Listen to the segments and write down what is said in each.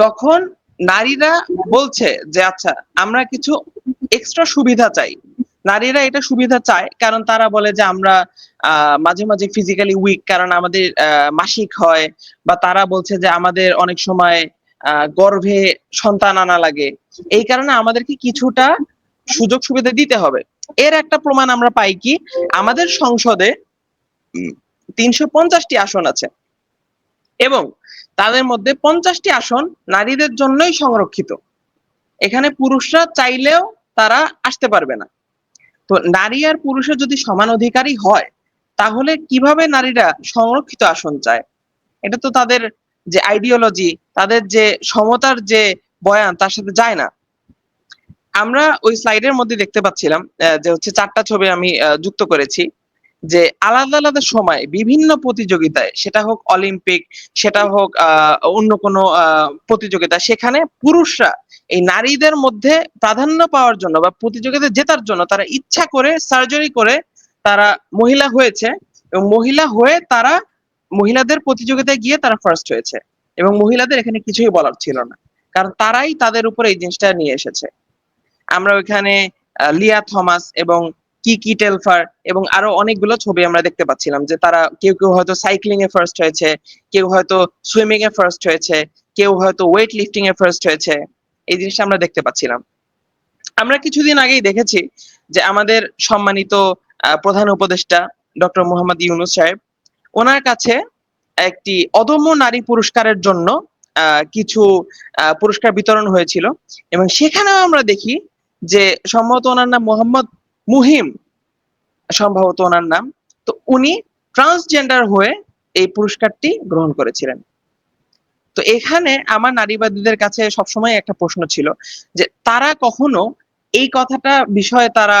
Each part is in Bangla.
যখন নারীরা বলছে যে আচ্ছা আমরা কিছু এক্সট্রা সুবিধা চাই। নারীরা এটা সুবিধা চায় কারণ তারা বলে যে, আমরা মাঝে মাঝে ফিজিক্যালি উইক কারণ আমাদের মাসিক হয়। বা তারা বলছে যে, আমাদের অনেক সময় গর্ভে সন্তান আনা লাগে। এই কারণে আমাদেরকে কিছুটা সুযোগ সুবিধা দিতে হবে। এর একটা প্রমাণ আমরা পাই কি? আমাদের সংসদে তিনশো পঞ্চাশটি আসন আছে। এবং তাদের মধ্যে পঞ্চাশটি আসন নারীদের জন্যই সংরক্ষিত। এখানে পুরুষরা চাইলেও তারা আসতে পারবে না। তো নারী আর পুরুষের যদি সমান অধিকারী হয়, তাহলে কীভাবে নারীরা সংরক্ষিত আসন চায়? এটা তো তাদের যে আইডিওলজি তাদের যে সমতার যে বয়ান, তার সাথে যায় না। আমরা ওই স্লাইডের মধ্যে দেখতে পাচ্ছিলাম যে হচ্ছে চারটা ছবি আমি যুক্ত করেছি। যে আলাদা আলাদা সময়, বিভিন্ন প্রতিযোগিতায়, সেটা হোক অলিম্পিক সেটা হোক অন্য কোনো প্রতিযোগিতা, সেখানে পুরুষরা এই নারীদের মধ্যে প্রাধান্য পাওয়ার জন্য বা প্রতিযোগিতায় জেতার জন্য তারা ইচ্ছা করে সার্জারি করে তারা মহিলা হয়েছে এবং মহিলা হয়ে তারা মহিলাদের প্রতিযোগিতায় গিয়ে তারা ফার্স্ট হয়েছে এবং মহিলাদের এখানে কিছুই বলার ছিল না। কারণ তারাই তাদের উপর এই জিনিসটা নিয়ে এসেছে। আমরা ওইখানে লিয়া থমাস এবং কিকি টেলফার এবং আরও অনেকগুলো ছবি আমরা দেখতে পাচ্ছিলাম যে তারা কেউ কেউ হয়তো সাইক্লিং এ ফার্স্ট হয়েছে, কেউ হয়তো সুইমিং এ ফার্স্ট হয়েছে, কেউ হয়তো ওয়েট লিফটিং এ ফার্স্ট হয়েছে, এই জিনিসটা আমরা দেখতে পাচ্ছিলাম। আমরা কিছুদিন আগেই দেখেছি যে আমাদের সম্মানিত প্রধান উপদেষ্টা ডক্টর মোহাম্মদ ইউনুস সাহেব, ওনার কাছে একটি অদম্য নারী পুরস্কারের জন্য কিছু পুরস্কার বিতরণ হয়েছিল এবং সেখানেও আমরা দেখি যে সম্ভবত ওনার নাম মোহাম্মদ মুহিম সম্ভবত ওনার নাম। তো উনি ট্রান্সজেন্ডার হয়ে এই পুরস্কারটি গ্রহণ করেছিলেন। তো এখানে আমার নারীবাদীদের কাছে সবসময় একটা প্রশ্ন ছিল যে তারা কখনো এই কথাটা বিষয়ে তারা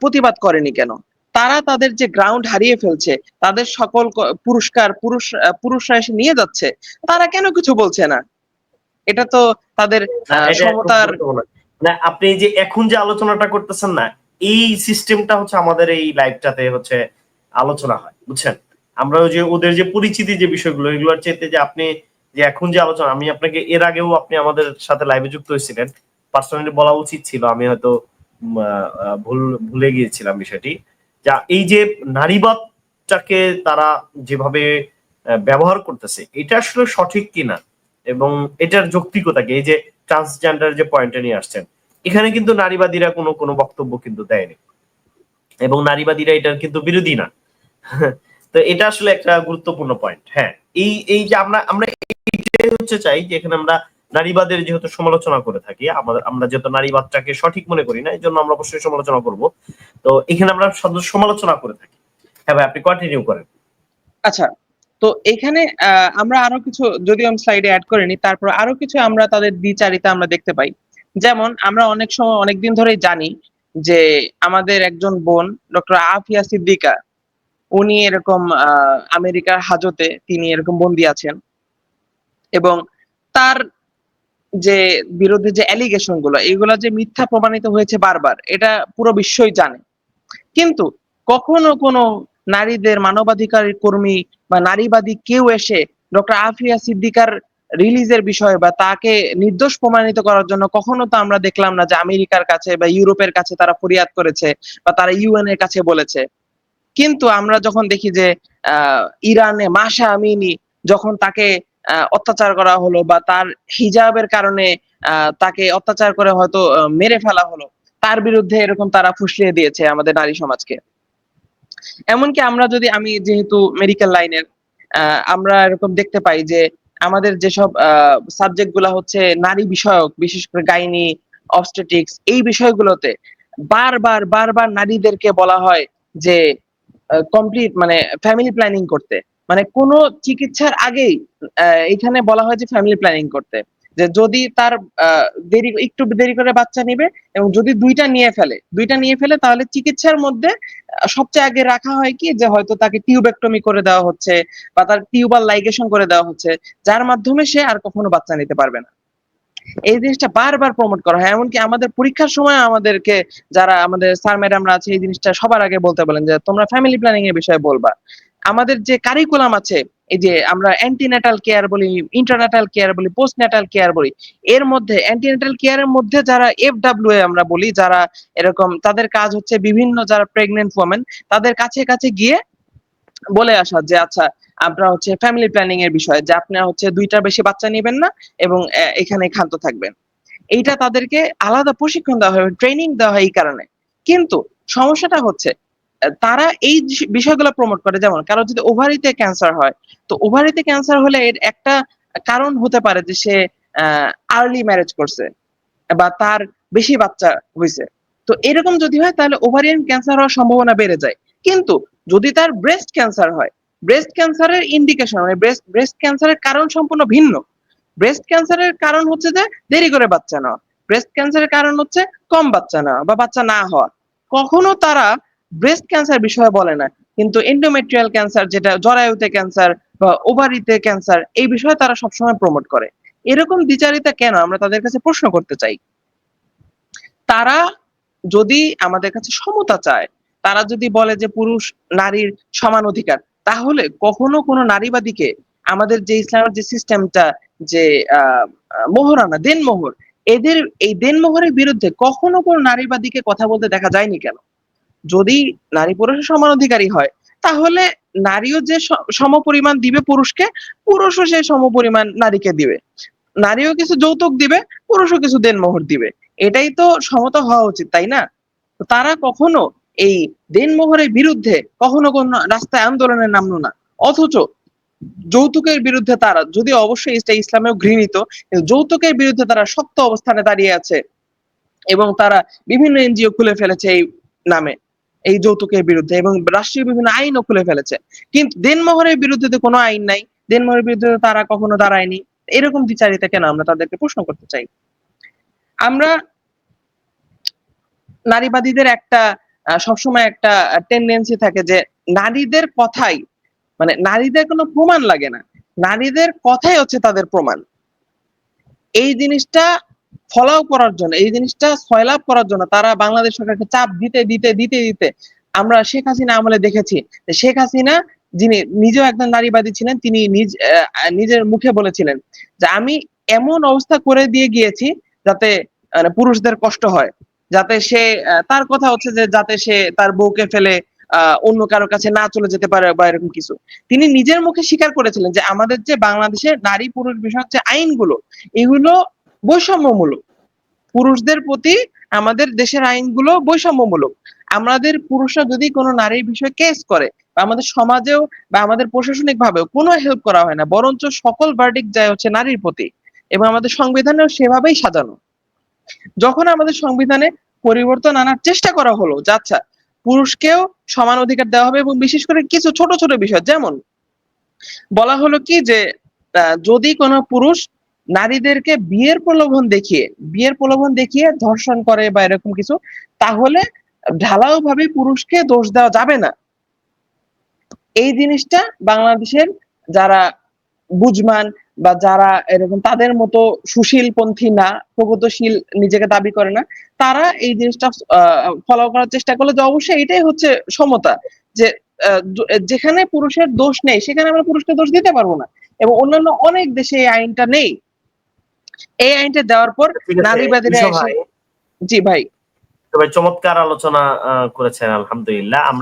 প্রতিবাদ করেনি কেন? তারা তাদের যে গ্রাউন্ড হারিয়ে ফেলছে তাদের সকল পুরস্কার পুরুষ পুরুষরা এসে নিয়ে যাচ্ছে তারা কেন কিছু বলছে না? এটা তো তাদের সমতার আপনি যে এখন যে আলোচনাটা করতেছেন না এই সিস্টেমটা হচ্ছে আমাদের এই লাইভটাতে হচ্ছে আলোচনা হয়, বুঝছেন? আমরা যে ওদের যে পরিচিতি যে বিষয়গুলো, এগুলোর চাইতে যে আপনি যে এখন যে আলোচনা, আমি আপনাকে এর আগেও আপনি আমাদের সাথে লাইভে যুক্ত হয়েছিলেন। পার্সোনালি বলা উচিত ছিল, আমি হয়তো ভুল, ভুলে গিয়েছিলাম বিষয়টি। যা এই যে নারীবাদটাকে তারা যেভাবে ব্যবহার করতেছে, এটা আসলে সঠিক কিনা? এবং এটার যৌক্তিকতা কি? এই যে ট্রান্সজেন্ডার যে পয়েন্টে নিয়ে আসছেন এখানে কিন্তু নারীবাদীরা কোনো কোনো বক্তব্য কিন্তু দেয়নি। এবং নারীবাদীরা এটার কিন্তু বিরোধী না। তো এটা আসলে একটা গুরুত্বপূর্ণ পয়েন্ট হ্যাঁ। এই এই যে আমরা আমরা হচ্ছে চাই যে এখানে আমরা নারীবাদের যেহেতু সমালোচনা করে থাকি, আমাদের, আমরা যেহেতু নারীবাদটাকে সঠিক মনে করি না এই জন্য আমরা অবশ্যই সমালোচনা করব। তো এখানে আমরা সমালোচনা করে থাকি। হ্যাঁ ভাই, আপনি কন্টিনিউ করেন। আচ্ছা তো এখানে আমরা আরও কিছু যদি আমি স্লাইডে অ্যাড করিনি, তারপর আরও কিছু আমরা তাদের দ্বিচারিতা আমরা দেখতে পাই। যেমন আমরা অনেক সময় অনেকদিন ধরেই জানি যে আমাদের একজন বোন ডক্টর আফিয়া সিদ্দিকা, উনি এরকম আমেরিকার হাজতে তিনি এরকম বন্দি আছেন। এবং তার যে বিরুদ্ধে যে অ্যালিগেশনগুলো, এগুলো যে মিথ্যা প্রমাণিত হয়েছে বারবার, এটা পুরো বিশ্বই জানে। কিন্তু কখনো কোনো নারীদের মানবাধিকার কর্মী বা নারীবাদী কেউ এসে ডক্টর আফিয়া সিদ্দিকার রিলিজের বিষয়ে বা তাকে নির্দোষ প্রমাণিত করার জন্য কখনো তো আমরা দেখলাম না যে আমেরিকার কাছে বা ইউরোপের কাছে তারা ফরিয়াদ করেছে বা তারা ইউএন এর কাছে বলেছে। কিন্তু আমরা যখন দেখি যে ইরানে মাসা আমিনি যখন তাকে অত্যাচার করা হলো বা তার হিজাবের কারণে তাকে অত্যাচার করে হয়তো মেরে ফেলা হলো, তার বিরুদ্ধে এরকম তারা ফুসলিয়ে দিয়েছে আমাদের নারী সমাজকে। এমনকি আমরা যদি, আমি যেহেতু মেডিকেল লাইনের আমরা এরকম দেখতে পাই যে আমাদের যেসব সাবজেক্টগুলা হচ্ছে নারী বিষয়ক, বিশেষ করে গাইনি অবস্টেটিক্স এই বিষয়গুলোতে বারবার বারবার নারীদেরকে বলা হয় যে কমপ্লিট মানে ফ্যামিলি প্ল্যানিং করতে। মানে কোনো চিকিৎসার আগেই এখানে বলা হয় যে ফ্যামিলি প্ল্যানিং করতে। যে যদি তার দেরি, একটু দেরি করে বাচ্চা নিবে এবং যদি দুইটা নিয়ে ফেলে, দুইটা নিয়ে ফেলে তাহলে চিকিৎসার মধ্যে সবচেয়ে আগে রাখা হয় কি যে হয়তো তাকে টিউবেক্টমি করে দেওয়া হচ্ছে বা তার টিউবাল লাইগেশন করে দেওয়া হচ্ছে, যার মাধ্যমে সে আর কখনো বাচ্চা নিতে পারবে না। এই জিনিসটা বারবার প্রমোট করা হয়, এমনকি আমাদের পরীক্ষার সময় আমাদেরকে যারা আমাদের স্যার ম্যাডামরা আছে, এই জিনিসটা সবার আগে বলতে বলেন যে তোমরা ফ্যামিলি প্ল্যানিং এর বিষয়ে বলবা। আমাদের যে কারিকুলাম আছে এই যে আমরা অ্যান্টিনেটাল কেয়ার বলি ইন্টারনাটাল কেয়ার বলি পোস্টনেটাল কেয়ার বলি, এর মধ্যে অ্যান্টিনেটাল কেয়ারের মধ্যে যারা এফডব্লিউ আমরা বলি, যারা এরকম, তাদের কাজ হচ্ছে বিভিন্ন যারা প্রেগনেন্ট ওমেন তাদের কাছে কাছে গিয়ে বলে আসা যে আচ্ছা আমরা হচ্ছে ফ্যামিলি প্ল্যানিং এর বিষয়, যে আপনি হচ্ছে দুইটা বেশি বাচ্চা নেবেন না এবং এখানে ক্ষান্ত থাকবেন। এইটা তাদেরকে আলাদা প্রশিক্ষণ দেওয়া হয় ট্রেনিং দেওয়া হয় এই কারণে। কিন্তু সমস্যাটা হচ্ছে তারা এই বিষয়গুলো প্রমোট করে, যেমন কারও যদি ওভারিতে ক্যান্সার হয়, তো ওভারিতে ক্যান্সার হলে এর একটা কারণ হতে পারে যে সে আর্লি ম্যারেজ করছে বা তার বেশি বাচ্চা হয়েছে তো এরকম যদি হয়, তাহলে ওভারিয়ান ক্যান্সার হওয়ার সম্ভাবনা বেড়ে যায়। কিন্তু যদি তার ব্রেস্ট ক্যান্সার হয় ব্রেস্ট ক্যান্সারের ইন্ডিকেশন মানে ব্রেস্ট ব্রেস্ট ক্যান্সারের কারণ সম্পূর্ণ ভিন্ন। ব্রেস্ট ক্যান্সারের কারণ হচ্ছে যে দেরি করে বাচ্চা নেওয়া। ব্রেস্ট ক্যান্সারের কারণ হচ্ছে কম বাচ্চা নেওয়া বা বাচ্চা না হওয়া। কখনো তারা ব্রেস্ট ক্যান্সার বিষয়ে বলে না, কিন্তু এন্ডোমেট্রিয়াল ক্যান্সার যেটা জরায়ুতে ক্যান্সার বা ওভারিতে ক্যান্সার এই বিষয়ে তারা সবসময় প্রমোট করে। এরকম দ্বিচারিতা কেন? আমরা তাদের কাছে প্রশ্ন করতে চাই। তারা যদি আমাদের কাছে সমতা চায়, তারা যদি বলে যে পুরুষ নারীর সমান অধিকার, তাহলে কখনো কোনো নারীবাদীকে আমাদের যে ইসলামের যে সিস্টেমটা যে মোহরানা, দেনমোহর, এদের, এই দেনমোহরের বিরুদ্ধে কখনো কোনো নারীবাদীকে কথা বলতে দেখা যায়নি কেন? যদি নারী পুরুষের সমান অধিকারী হয়, তাহলে নারীও যে স- সমপরিমাণ দিবে পুরুষকে, পুরুষও সেই সমপরিমাণ নারীকে দিবে। নারীও কিছু যৌতুক দিবে, পুরুষও কিছু দেনমোহর দিবে। এটাই তো সমতা হওয়া উচিত, তাই না? তারা কখনো এই দেনমোহরের বিরুদ্ধে কখনো কোনো রাস্তায় আন্দোলনে নামলো না। অথচ যৌতুকের বিরুদ্ধে তারা যদি অবশ্যই ইসলামেও ঘৃণিত যৌতুকের বিরুদ্ধে তারা শক্ত অবস্থানে দাঁড়িয়ে আছে এবং তারা বিভিন্ন এনজিও খুলে ফেলেছে এই নামে। এই যৌতুকের বিরুদ্ধে এবং রাষ্ট্রীয় বিভিন্ন আইনও খুলে ফেলেছে। কিন্তু দেনমোহরের বিরুদ্ধে তো কোনো আইন নাই। দেনমোহরের বিরুদ্ধে তারা কখনো দাঁড়ায়নি। এরকম বিচারিতা কেন? আমরা তাদেরকে প্রশ্ন করতে চাই। আমরা নারীবাদীদের একটা সবসময় একটা টেন্ডেন্সি থাকে যে নারীদের কথাই মানে নারীদের কোনো প্রমাণ লাগে না। নারীদের কথাই হচ্ছে তাদের প্রমাণ। এই জিনিসটা ফলাও করার জন্য, এই জিনিসটা সয়লাভ করার জন্য তারা বাংলাদেশ সরকারকে চাপ দিতে দিতে দিতে দিতে আমরা শেখ হাসিনা আমলে দেখেছি। শেখ হাসিনা যিনি নিজেও একজন নারীবাদী ছিলেন, তিনি নিজ নিজের মুখে বলেছিলেন যে আমি এমন অবস্থা করে দিয়ে গিয়েছি যাতে মানে পুরুষদের কষ্ট হয়, যাতে সে তার কথা হচ্ছে যে যাতে সে তার বউকে ফেলে অন্য কারও কাছে না চলে যেতে পারে বা এরকম কিছু। তিনি নিজের মুখে স্বীকার করেছিলেন যে আমাদের যে বাংলাদেশের নারী পুরুষ বিষয়ক যে আইনগুলো, এগুলো বৈষম্যমূলক। পুরুষদের প্রতি আমাদের দেশের আইনগুলো বৈষম্যমূলক। আমাদের পুরুষরা যদি কোনো নারীর বিষয়ে কেস করে বা আমাদের সমাজেও বা আমাদের প্রশাসনিক ভাবেও কোনো হেল্প করা হয় না, বরঞ্চ সকল ভার্ডিক যায় হচ্ছে নারীর প্রতি এবং আমাদের সংবিধানেও সেভাবেই সাজানো। যখন আমাদের সংবিধানে পরিবর্তন আনার চেষ্টা করা হলো আচ্ছা পুরুষকেও সমান অধিকার দেওয়া হবে এবং বিশেষ করে কিছু ছোট ছোট বিষয়, যেমন বলা হলো কি যে যদি কোনো পুরুষ নারীদেরকে বিয়ের প্রলোভন দেখিয়ে, বিয়ের প্রলোভন দেখিয়ে ধর্ষণ করে বা এরকম কিছু, তাহলে ঢালাও ভাবে পুরুষকে দোষ দেওয়া যাবে না। এই জিনিসটা বাংলাদেশের যারা বুঝমান বা যারা এরকম তাদের মতো সুশীল পন্থী না, প্রগতিশীল নিজেকে দাবি করে না, তারা এই জিনিসটা ফলো করার চেষ্টা করলে যে অবশ্যই এটাই হচ্ছে সমতা যে যেখানে পুরুষের দোষ নেই, সেখানে আমরা পুরুষকে দোষ দিতে পারব না। এবং অন্যান্য অনেক দেশে এই আইনটা নেই। এই আইনটা দেওয়ার পর নারীবাদীরা জি ভাই। তবে চমৎকার আলোচনা করেছেন আলহামদুলিল্লাহ। আমরা